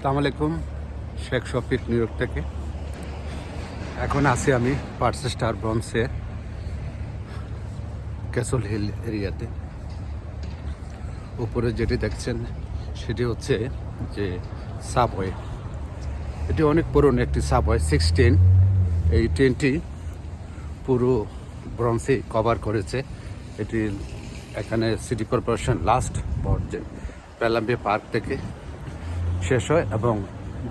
আসসালামু আলাইকুম, Sheikh Shafiq new York থেকে। এখন আছি আমি পার্সেস্টার ব্রন্সে ক্যাসল হিল এরিয়াতে। উপরে যেটি দেখছেন, সেটি হচ্ছে যে সাবওয়ে। এটি অনেক পুরনো একটি সাবওয়ে, সিক্সটিন। এই ট্রেনটি পুরো ব্রন্সে কভার করেছে। এটি এখানে সিটি কর্পোরেশন লাস্ট পর্যায়ে প্যালাম্বিয়া পার্ক থেকে শেষ হয় এবং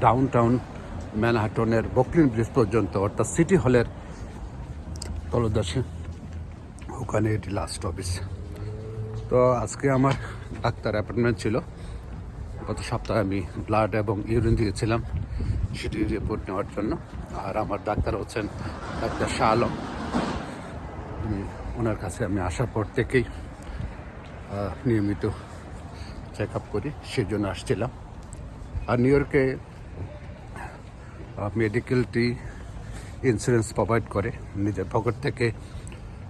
ডাউন টাউন ম্যানহাটনের বকলিন ব্রিজ পর্যন্ত, অর্থাৎ সিটি হলের তলদেশে, ওখানে এটি লাস্ট অফিস তো আজকে আমার ডাক্তার অ্যাপয়েন্টমেন্ট ছিল। গত সপ্তাহে আমি ব্লাড এবং ইউরিন দিয়েছিলাম সেটি রিপোর্ট নেওয়ার জন্য। আর আমার ডাক্তার হচ্ছেন ডাক্তার শাহ আলম। ওনার কাছে আমি আসার পর থেকেই নিয়মিত চেক আপ করি সেই জন্য আসছিলাম। আর নিউ ইয়র্কে মেডিকেলটি ইন্স্যুরেন্স প্রোভাইড করে। নিজের পকেট থেকে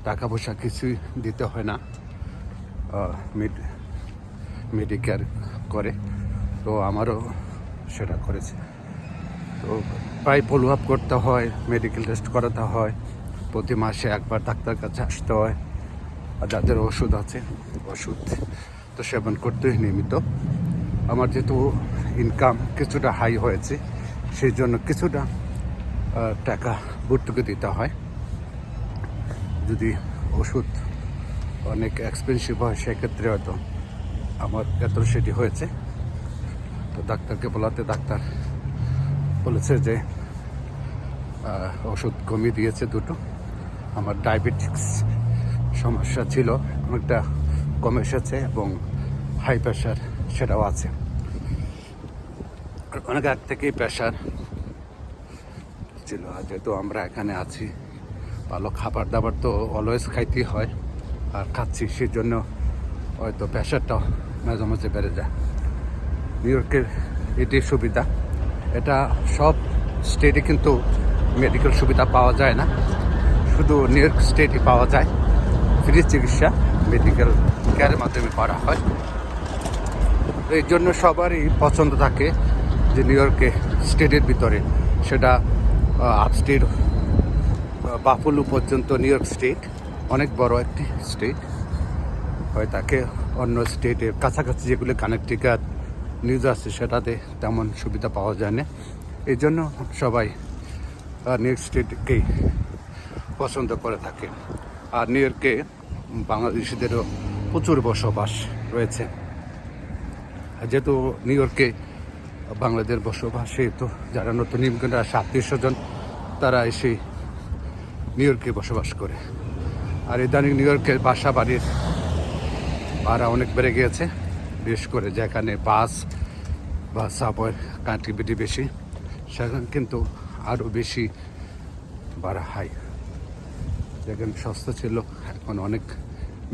টাকা পয়সা কিছুই দিতে হয় না। মেডিকেয়ার করে। তো আমারও সেটা করেছে। তো প্রায় ফলো আপ করতে হয় মেডিকেল টেস্ট করাতে হয়। প্রতি মাসে একবার ডাক্তার কাছে আসতে হয়। আর যাদের ওষুধ আছে, ওষুধ তো সেবন করতে হয় নিয়মিত। আমার যেহেতু ইনকাম কিছুটা হাই হয়েছে সেই জন্য কিছুটা টাকা ভর্তুকি দিতে হয়। যদি ওষুধ অনেক এক্সপেন্সিভ হয়, সেক্ষেত্রে হয়তো আমার এত সেটি হয়েছে। তো ডাক্তারকে বলাতে ডাক্তার বলেছে যে ওষুধ কমিয়ে দিয়েছে দুটো। আমার ডায়াবেটিক্স সমস্যা ছিল, অনেকটা কমে এসেছে এবং হাই প্রেশার সেটাও আছে। অনেক আগ থেকেই প্রেশার। ছিল, আর যেহেতু আমরা এখানে আছি, ভালো খাবার দাবার তো অলওয়েজ খাইতেই হয়, আর খাচ্ছি সেই জন্য হয়তো প্রেশারটাও মাঝে মাঝে বেড়ে যায়। নিউ ইয়র্কের এটি সুবিধা। এটা সব স্টেটে কিন্তু মেডিকেল সুবিধা পাওয়া যায় না। শুধু নিউ ইয়র্ক স্টেটই পাওয়া যায়। ফ্রি চিকিৎসা মেডিকেল কেয়ারের মাধ্যমে করা হয়। এই জন্য সবারই পছন্দ থাকে। যে নিউ ইয়র্কে স্টেটের ভিতরে, সেটা আপস্টেট বাফুলু পর্যন্ত নিউ ইয়র্ক স্টেট, অনেক বড় একটি স্টেট। হয় তাকে অন্য স্টেটের কাছাকাছি যেগুলো কানেকটিকার নিউজ আছে, সেটাতে তেমন সুবিধা পাওয়া যায় না। এই জন্য সবাই নিউ ইয়র্ক স্টেটকেই পছন্দ করে থাকে। আর নিউ ইয়র্কে বাংলাদেশিদেরও প্রচুর বসবাস রয়েছে। যেহেতু নিউ ইয়র্কে বাংলাদেশ বসবাস তো যারা নতুন ইমিগ্রেন্ট আসে আত্মীয় স্বজন তারা এসে নিউ ইয়র্কে বসবাস করে। আর ইদানিং নিউ ইয়র্কের বাসা বাড়ির ভাড়া অনেক বেড়ে গিয়েছে, বিশেষ করে যেখানে বাস বা সাবওয়ের কানেক্টিভিটি বেশি, সেখানে কিন্তু আরও বেশি ভাড়া হাই। যেখানে সস্তা ছিল, এখন অনেক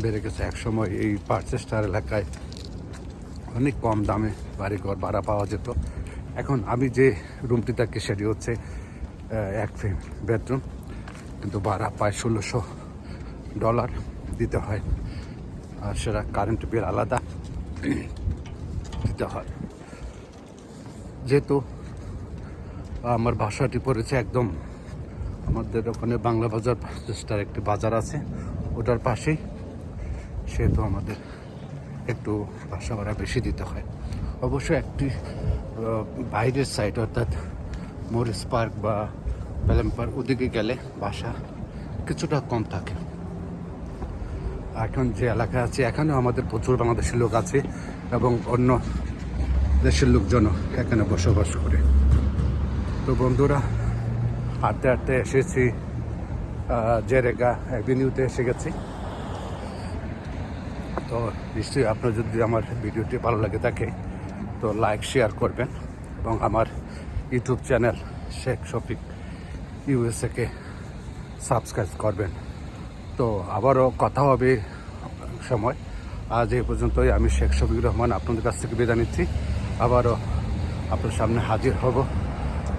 বেড়ে গেছে। একসময় এই পার্চেস্টার এলাকায় অনেক কম দামে বাড়িঘর, ভাড়া পাওয়া যেত। এখন আমি যে রুমটি থাকি সেটি হচ্ছে এক বেডরুম কিন্তু ভাড়া প্রায় ষোলোশো ডলার দিতে হয়। আর সেটা কারেন্ট বিল আলাদা দিতে হয়। যেহেতু আমার বাসাটি পড়েছে একদম আমাদের ওখানে বাংলা বাজার চেষ্টার একটি বাজার আছে, ওটার পাশেই। সেহেতু আমাদের একটু বাসা ভাড়া বেশি দিতে হয়। অবশ্য একটি বাইরের সাইড অর্থাৎ মরিস পার্ক বা বেলেম পার্ক ওদিকে গেলে বাসা কিছুটা কম থাকে। এখন যে এলাকা আছে এখানেও আমাদের প্রচুর বাংলাদেশের লোক আছে এবং অন্য দেশের লোকজনও এখানে বসবাস করে। তো বন্ধুরা, হাঁটতে হাঁটতে এসেছি জেরেগা অ্যাভিনিউতে এসে গেছি। তো নিশ্চয়ই আপনার যদি আমার ভিডিওটি ভালো লাগে থাকে তো লাইক শেয়ার করবেন এবং আমার ইউটিউব চ্যানেল শেখ শফিক ইউএসএকে সাবস্ক্রাইব করবেন। তো আবারও কথা হবে সময়। আজ এই পর্যন্তই। আমি শেখ শফিক রহমান আপনাদের কাছ থেকে বিদায় নিচ্ছি। আবারও আপনার সামনে হাজির হব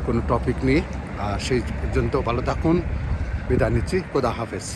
কোনো টপিক নিয়ে। আর সেই পর্যন্ত ভালো থাকুন। বিদায় নিচ্ছি। খোদা হাফেজ।